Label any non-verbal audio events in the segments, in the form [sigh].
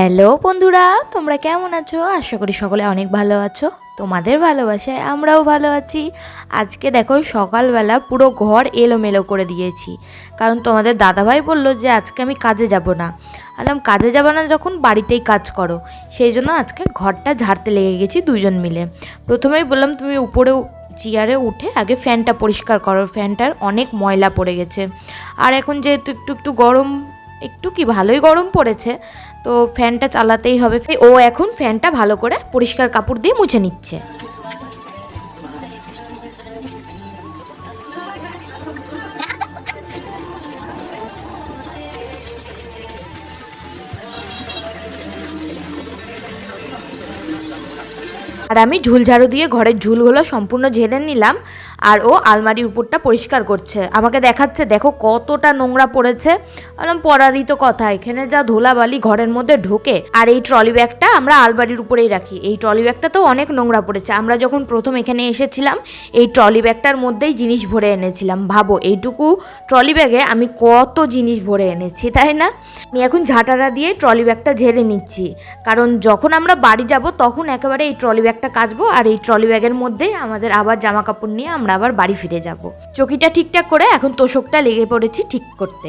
Hello বন্ধুরা, তোমরা কেমন আছো? আশা করি সকলে অনেক ভালো আছো। তোমাদের ভালোবাসায় আমরাও ভালো আছি। আজকে দেখো সকালবেলা পুরো ঘর এলোমেলো করে দিয়েছি। কারণ তোমাদের দাদাভাই বলল যে, আজকে আমি কাজে যাব না। আলাম, কাজে যাব না যখন বাড়িতেই কাজ করো। সেই জন্য আজকে ঘরটা ঝাড়তে লেগে গেছি দুজন মিলে। প্রথমেই বললাম, তুমি উপরে চেয়ারে উঠে আগে ফ্যানটা পরিষ্কার করো। ফ্যানটার অনেক ময়লা পড়ে গেছে। আর এখন যেহেতু একটু একটু গরম, একটু কি ভালোই গরম পড়েছে তো ফ্যানটা চালাতেই হবে। ও এখন ফ্যানটা ভালো করে পরিষ্কার কাপড় দিয়ে মুছে নিচ্ছে। আর আমি ঝুলঝাড়ু দিয়ে ঘরের ঝুলগুলো সম্পূর্ণ ঝেড়ে নিলাম। আর ও আলমারির উপরটা পরিষ্কার করছে। আমাকে দেখাচ্ছে, দেখো কতটা নোংরা পড়েছে। বললাম পড়ারই তো কথা, এখানে যা ধুলাবালি ঘরের মধ্যে ঢোকে, আর এই ট্রলি ব্যাগটা আমরা আলমারির উপরেই রাখি। এই ট্রলি ব্যাগটা তো অনেক নোংরা পড়েছে। আমরা যখন প্রথম এখানে এসেছিলাম, এই ট্রলি ব্যাগটার মধ্যেই জিনিস ভরে এনেছিলাম। ভাবো, এইটুকু ট্রলি ব্যাগে আমি কত জিনিস ভরে এনেছি, তাই না? আমি এখন ঝাঁটারা দিয়ে ট্রলি ব্যাগটা ঝেড়ে নিচ্ছি। কারণ যখন আমরা বাড়ি যাব, তখন একেবারে এই ট্রলি ব্যাগটা কাচবো, আর এই ট্রলি ব্যাগের মধ্যে আমাদের আবার জামা কাপড় নিয়ে আমরা আবার বাড়ি ফিরে যাব। চকিটা ঠিকঠাক করে এখন তোষকটা লেগে পড়েছি ঠিক করতে।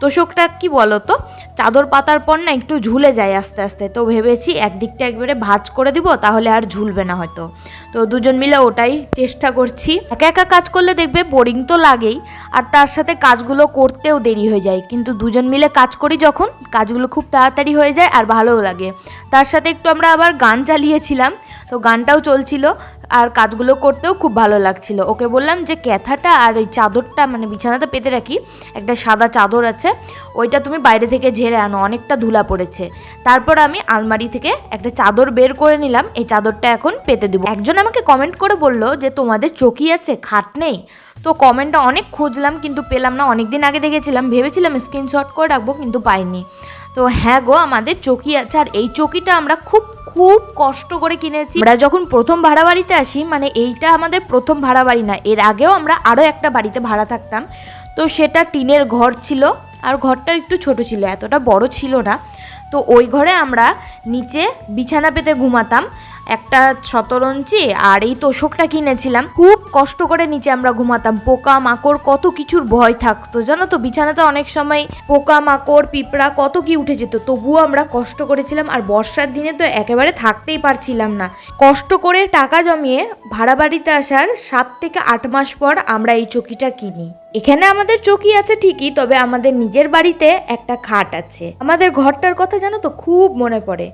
তোষকটা কি বলো তো চাদর পাতার পর না একটু ঝুলে যায় আস্তে আস্তে। তো ভেবেছি একদিকটা একবারে ভাজ করে দিব, তাহলে আর ঝুলবে না হয়তো। তো দুজন মিলে ওটাই চেষ্টা করছি। একা একা কাজ করলে দেখবে বোরিং তো লাগেই, আর তার সাথে কাজগুলো করতেও দেরি হয়ে যায়। কিন্তু দুজন মিলে কাজ করি যখন, কাজগুলো খুব তাড়াতাড়ি হয়ে যায় আর ভালোও লাগে। তার সাথে একটু আমরা আবার গান চালিয়েছিলাম, তো গানটাও চলছিল। আর কাজগুলো করতেও খুব ভালো লাগছিল। ওকে বললাম যে, ক্যাথাটা আর এই চাদরটা মানে বিছানাতে পেতে রাখি। একটা সাদা চাদর আছে। ওইটা তুমি বাইরে থেকে ঝেড়ে আনো। অনেকটা ধুলা পড়েছে। তারপর আমি আলমারি থেকে একটা চাদর বের করে নিলাম। এই চাদরটা এখন পেতে দেবো। একজন আমাকে কমেন্ট করে বলল যে, তোমাদের চকি আছে, খাট নেই। তো কমেন্টটা অনেক খুঁজলাম, কিন্তু পেলাম না। অনেক দিন আগে দেখেছিলাম। ভেবেছিলাম স্ক্রিনশট করে রাখব, কিন্তু পাইনি। তো হ্যাঁ গো, আমাদের চকি আছে। আর এই চকিটা আমরা খুব খুব কষ্ট করে কিনেছি। আমরা যখন প্রথম ভাড়া বাড়িতে আসি মানে এইটা আমাদের প্রথম ভাড়া বাড়ি না, এর আগেও আমরা আরও একটা বাড়িতে ভাড়া থাকতাম। তো সেটা টিনের ঘর ছিল, আর ঘরটা একটু ছোট ছিল, এতটা বড় ছিল না। তো ওই ঘরে আমরা নিচে বিছানা পেতে ঘুমাতাম। একটা শতরঞ্চি আর এই তোষকটা কিনেছিলাম। খুব কষ্ট করে নিচে আমরা ঘুমাতাম। পোকা মাকড় কত কিছুর ভয় থাকতো। জানো তো, বিছানাতে অনেক সময় পোকা মাকড় পিঁপড়া কত কি উঠে যেত। তবুও আমরা কষ্ট করেছিলাম আর বর্ষার দিনে তো একেবারে থাকতেই পারছিলাম না। কষ্ট করে টাকা জমিয়ে ভাড়া বাড়িতে আসার সাত থেকে আট মাস পর আমরা এই চকিটা কিনি। এখানে আমাদের চকি আছে ঠিকই, তবে আমাদের নিজের বাড়িতে একটা খাট আছে। আমাদের ঘরটার কথা জানো তো, খুব মনে পড়ে।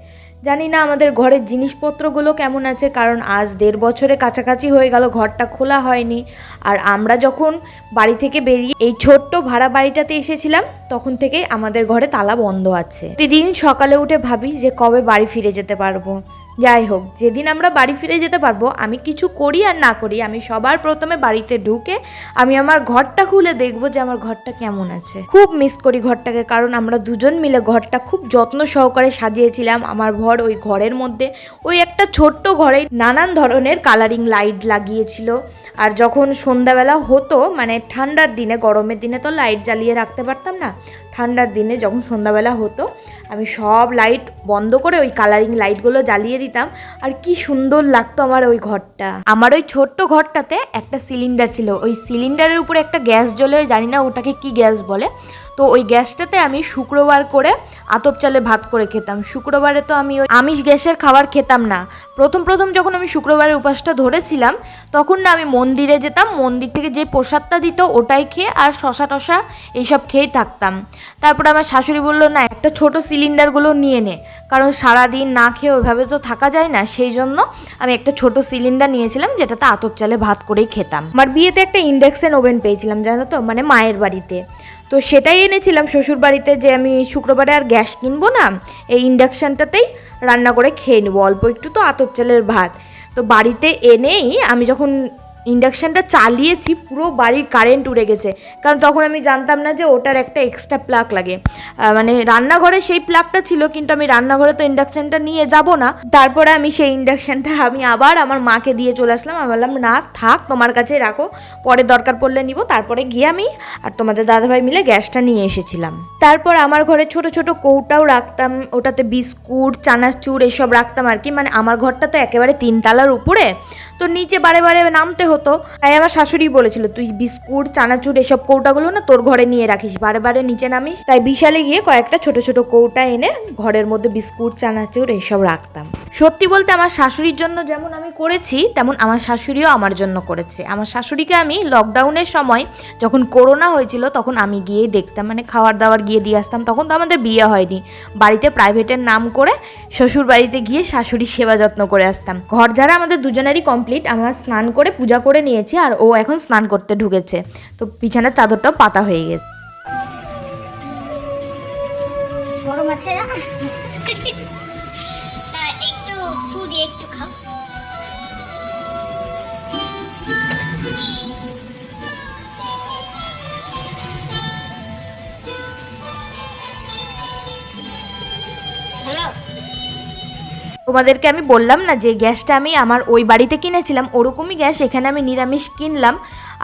জানি না আমাদের ঘরের জিনিসপত্রগুলো কেমন আছে, কারণ আজ দেড় বছরে কাছাকাছি হয়ে গেল, ঘরটা খোলা হয়নি। আর আমরা যখন বাড়ি থেকে বেরিয়ে এই ছোট্ট ভাড়া বাড়িটাতে এসেছিলাম, তখন থেকে আমাদের ঘরে তালা বন্ধ আছে। প্রতিদিন সকালে উঠে ভাবি যে কবে বাড়ি ফিরে যেতে পারব। যাই হোক, যেদিন আমরা বাড়ি ফিরে যেতে পারব, আমি কিছু করি আর না করি, আমি সবার প্রথমে বাড়িতে ঢুকে আমি আমার ঘরটা খুলে দেখব যে আমার ঘরটা কেমন আছে। খুব মিস করি ঘরটাকে, কারণ আমরা দুজন মিলে ঘরটা খুব যত্ন সহকারে সাজিয়েছিলাম। আমার ঘর ওই ঘরের মধ্যে, ওই একটা ছোট্ট ঘরে নানান ধরনের কালারিং লাইট লাগিয়েছিল। আর যখন সন্ধ্যাবেলা হতো মানে ঠান্ডার দিনে, গরমের দিনে তো লাইট জ্বালিয়ে রাখতে পারতাম না ঠান্ডার দিনে যখন সন্ধ্যাবেলা হতো, আমি সব লাইট বন্ধ করে ওই কালারিং লাইটগুলো জ্বালিয়ে দিতাম। আর কি সুন্দর লাগতো আমার ওই ঘরটা। আমার ওই ছোট্ট ঘরটাতে একটা সিলিন্ডার ছিল। ওই সিলিন্ডারের উপরে একটা গ্যাস জ্বলে, জানি না ওটাকে কি গ্যাস বলে। তো ওই গ্যাসটাতে আমি শুক্রবার করে আতপ চালে ভাত করে খেতাম। শুক্রবারে তো আমি ওই আমিষ গ্যাসের খাবার খেতাম না। প্রথম প্রথম যখন আমি শুক্রবারের উপাসটা ধরেছিলাম, তখন না আমি মন্দিরে যেতাম। মন্দির থেকে যে প্রসাদটা দিত ওটাই খেয়ে আর শশা টশা এইসব খেয়েই থাকতাম। তারপরে আমার শাশুড়ি বলল, না, একটা ছোট সিলিন্ডারগুলো নিয়ে নে। কারণ সারাদিন না খেয়ে ওইভাবে তো থাকা যায় না। সেই জন্য আমি একটা ছোট সিলিন্ডার নিয়েছিলাম, যেটাতে আতপ চালে ভাত করেই খেতাম। আমার বিয়েতে একটা ইন্ডাকশন ওভেন পেয়েছিলাম, জানো তো? মানে মায়ের বাড়িতে। তো সেটাই এনেছিলাম শ্বশুর বাড়িতে যে আমি শুক্রবারে আর গ্যাস কিনবো না, এই ইন্ডাকশানটাতেই রান্না করে খেয়ে নেব। অল্প একটু তো আতর চালের ভাত। তো বাড়িতে এনেই আমি যখন ইন্ডাকশানটা চালিয়েছি, পুরো বাড়ির কারেন্ট উড়ে গেছে। কারণ তখন আমি জানতাম না যে ওটার একটা এক্সট্রা প্লাগ লাগে। মানে রান্নাঘরে সেই প্লাগটা ছিল, কিন্তু আমি রান্নাঘরে তো ইন্ডাকশানটা নিয়ে যাব না। তারপরে আমি সেই ইন্ডাকশানটা আমি আবার আমার মাকে দিয়ে চলে আসলাম। আমি বললাম, না, থাক, তোমার কাছে রাখো। পরে দরকার পড়লে নিব। তারপরে গিয়ে আমি আর তোমাদের দাদাভাই মিলে গ্যাসটা নিয়ে এসেছিলাম। তারপর আমার ঘরে ছোট ছোট কৌটাও রাখতাম, ওটাতে বিস্কুট, চানাচুর এসব রাখতাম আর কি। মানে আমার ঘরটা তো একেবারে তিনতলার উপরে। তো নিচে বারে বারে নামতে হতো। তাই আমার শাশুড়ি বলেছিল, তুই বিস্কুট, চানাচুর, এসব কৌটাগুলো না তোর ঘরে নিয়ে রাখিস। বারে বারে নিচে নামিস। তাই বিশালে গিয়ে কয়েকটা ছোট ছোট কৌটা এনে ঘরের মধ্যে বিস্কুট, চানাচুর, এসব রাখতাম। সত্যি বলতে আমার শাশুড়ির জন্য যেমন আমি করেছি, তেমন আমার শাশুড়িও আমার জন্য করেছে। আমার শাশুড়িকে আমি লকডাউনের সময় যখন করোনা হয়েছিল, তখন আমি গিয়েই দেখতাম। মানে খাওয়ার দাওয়ার গিয়ে দিয়ে আসতাম। তখন তো আমাদের বিয়ে হয়নি। বাড়িতে প্রাইভেটের নাম করে শ্বশুর বাড়িতে গিয়ে শাশুড়ি সেবা যত্ন করে আসতাম। ঘর যারা আমাদের দুজনেরই কমপ্লিট আমার স্নান করে পূজা করে নিয়েছি আর ও এখন স্নান করতে ঢুকেছে। তো বিছানার চাদরটাও পাতা হয়ে গেছে। গরম আছে [laughs] একটু একটু খাও। তোমাদেরকে আমি বললাম না যে গ্যাসটা আমি আমার ওই বাড়িতে কিনেছিলাম, ওরকমই গ্যাস এখানে আমি নিরামিষ কিনলাম।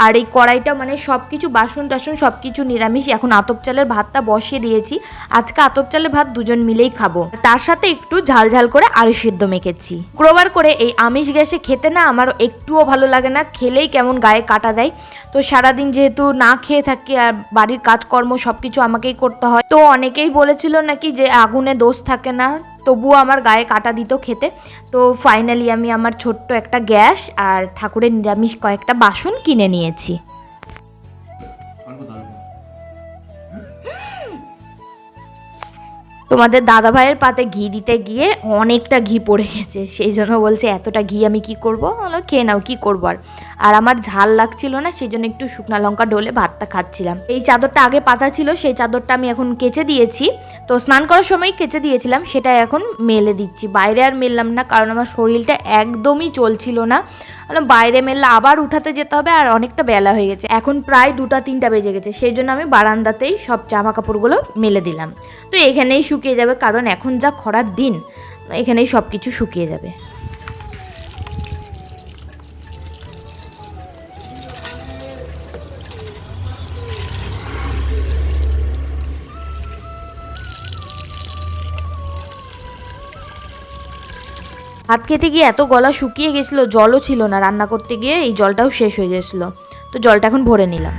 আর এই কড়াইটা মানে সব কিছু বাসন টাসন সব কিছু নিরামিষ, এখন আতপ চালের ভাতটা বসিয়ে দিয়েছি। আজকে আতপ চালের ভাত দুজন মিলেই খাব। তার সাথে একটু ঝাল ঝাল করে আলু সিদ্ধ মেখেছি। শুক্রবার করে এই আমিষ গ্যাসে খেতে না আমার একটুও ভালো লাগে না, খেলেই কেমন গায়ে কাটা দেয়। তো সারাদিন যেহেতু না খেয়ে থাকি আর বাড়ির কাজকর্ম সব কিছু আমাকেই করতে হয়, তো অনেকেই বলেছিল নাকি যে আগুনে দোষ থাকে না। তবুও আমার গায়ে কাটা দিত খেতে। তো ফাইনালি আমি আমার ছোট্ট একটা গ্যাস আর ঠাকুরের নিরামিষ কয়েকটা বাসন কিনে নিয়েছি। তোমাদের দাদা ভাইয়ের পাতে ঘি দিতে গিয়ে অনেকটা ঘি পড়ে গেছে। সেই জন্য বলছে, এতটা ঘি আমি কি করব? খেয়ে নাও, কি করব আর? আর আমার ঝাল লাগছিল না, সেই জন্য একটু শুকনো লঙ্কা ডলে ভাতটা খাচ্ছিলাম। এই চাদরটা আগে পাতা ছিল, সেই চাদরটা আমি এখন কেচে দিয়েছি। তো স্নান করার সময় কেচে দিয়েছিলাম, সেটা এখন মেলে দিচ্ছি। বাইরে আর মেললাম না, কারণ আমার শরীরটা একদমই চলছিল না। বাইরে মেললে আবার উঠাতে যেতে হবে আর অনেকটা বেলা হয়ে গেছে। এখন প্রায় দুটা, তিনটা বেজে গেছে। সেই জন্য আমি বারান্দাতেই সব জামা কাপড়গুলো মেলে দিলাম। তো এখানেই শুকিয়ে যাবে, কারণ এখন যা খরার দিন, এখানেই সব কিছু শুকিয়ে যাবে। ভাত খেতে গিয়ে এত গলা শুকিয়ে গেছিল, জলও ছিল না। রান্না করতে গিয়ে এই জলটাও শেষ হয়ে গেছিল। তো জলটা এখন ভরে নিলাম।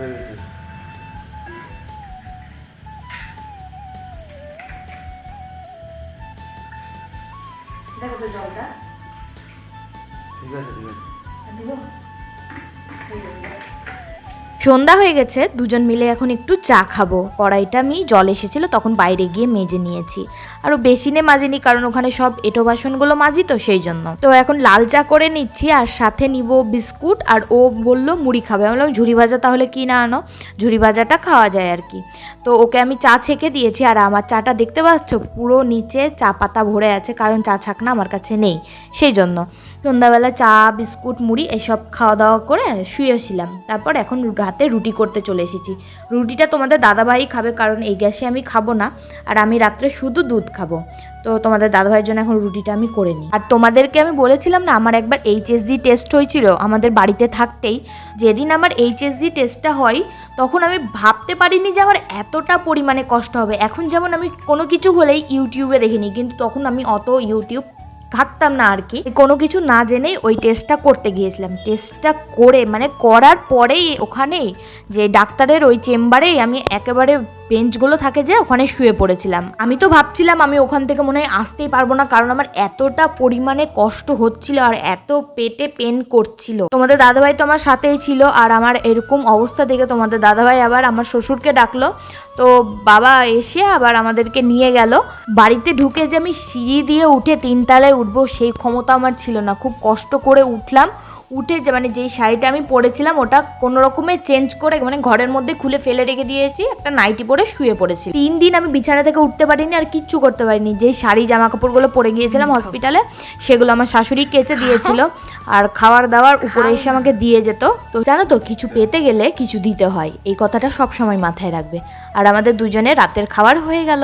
বেরিয়েছে ঠিক আছে ঠিক আছে সন্ধ্যা হয়ে গেছে, দুজন মিলে এখন একটু চা খাব। কড়াইটা আমি জল এসেছিল, তখন বাইরে গিয়ে মেজে নিয়েছি। আরও বেশি বেসিনে মাজিনি, কারণ ওখানে সব এটো বাসনগুলো মাজি তো সেই জন্য। তো এখন লাল চা করে নিচ্ছি, আর সাথে নিব বিস্কুট, আর ও বলল, মুড়ি খাবে। আমি বললাম ঝুড়ি ভাজা তাহলে কি না আনো? ঝুড়ি ভাজাটা খাওয়া যায় আর কি। তো ওকে আমি চা ছেঁকে দিয়েছি, আর আমার চাটা দেখতে পাচ্ছ, পুরো নিচে চা পাতা ভরে আছে, কারণ চা ছাকনা আমার কাছে নেই, সেই জন্য। সন্ধ্যাবেলা চা, বিস্কুট, মুড়ি এসব খাওয়া দাওয়া করে শুয়েছিলাম তারপর এখন রাতে রুটি করতে চলে এসেছি। রুটিটা তোমাদের দাদাভাই খাবে কারণ এই গ্যাসে আমি খাব না আর আমি রাত্রে শুধু দুধ খাব। তো তোমাদের দাদাভাইয়ের জন্য এখন রুটিটা আমি করে নিই। আর তোমাদেরকে আমি বলেছিলাম না, আমার একবার এইচএসডি টেস্ট হয়েছিল আমাদের বাড়িতে থাকতেই। যেদিন আমার এইচএসডি টেস্টটা হয়, তখন আমি ভাবতে পারিনি যে আমার এতটা পরিমাণে কষ্ট হবে। এখন যেমন আমি কোনো কিছু হলেই ইউটিউবে দেখিনি, কিন্তু তখন আমি অত ইউটিউব থাকতাম না আর কি। কোনো কিছু না জেনেই ওই টেস্টটা করতে গিয়েছিলাম। টেস্টটা করে মানে করার পরেই ওখানেই যে ডাক্তারের ওই চেম্বারেই আমি একেবারে বেঞ্চগুলো থাকে যে ওখানে শুয়ে পড়েছিলাম। আমি তো ভাবছিলাম আমি ওখান থেকে মনে হয় আসতেই পারব না, কারণ আমার এতটা পরিমাণে কষ্ট হচ্ছিল আর এত পেটে পেন করছিল। তোমাদের দাদাভাই তো আমার সাথেই ছিল আর আমার এরকম অবস্থা দেখে তোমাদের দাদাভাই আবার আমার শ্বশুরকে ডাকলো। তো বাবা এসে আবার আমাদেরকে নিয়ে গেল। বাড়িতে ঢুকে যে আমি সিঁড়ি দিয়ে উঠে তিনতলায় উঠবো সেই ক্ষমতা আমার ছিল না। খুব কষ্ট করে উঠলাম। উঠে যে মানে যেই শাড়িটা আমি পরেছিলাম ওটা কোনো রকমে চেঞ্জ করে মানে ঘরের মধ্যে খুলে ফেলে রেখে দিয়েছি একটা নাইটি পরে শুয়ে পড়েছি। তিন দিন আমি বিছানা থেকে উঠতে পারিনি আর কিচ্ছু করতে পারিনি। যেই শাড়ি জামা কাপড়গুলো পরে গিয়েছিলাম হসপিটালে সেগুলো আমার শাশুড়ি কেচে দিয়েছিল। আর খাওয়ার দাওয়ার উপরে এসে আমাকে দিয়ে যেত। তো জানো তো কিছু পেতে গেলে কিছু দিতে হয়। এই কথাটা সব সময় মাথায় রাখবে। আর আমাদের দুজনে রাতের খাবার হয়ে গেল।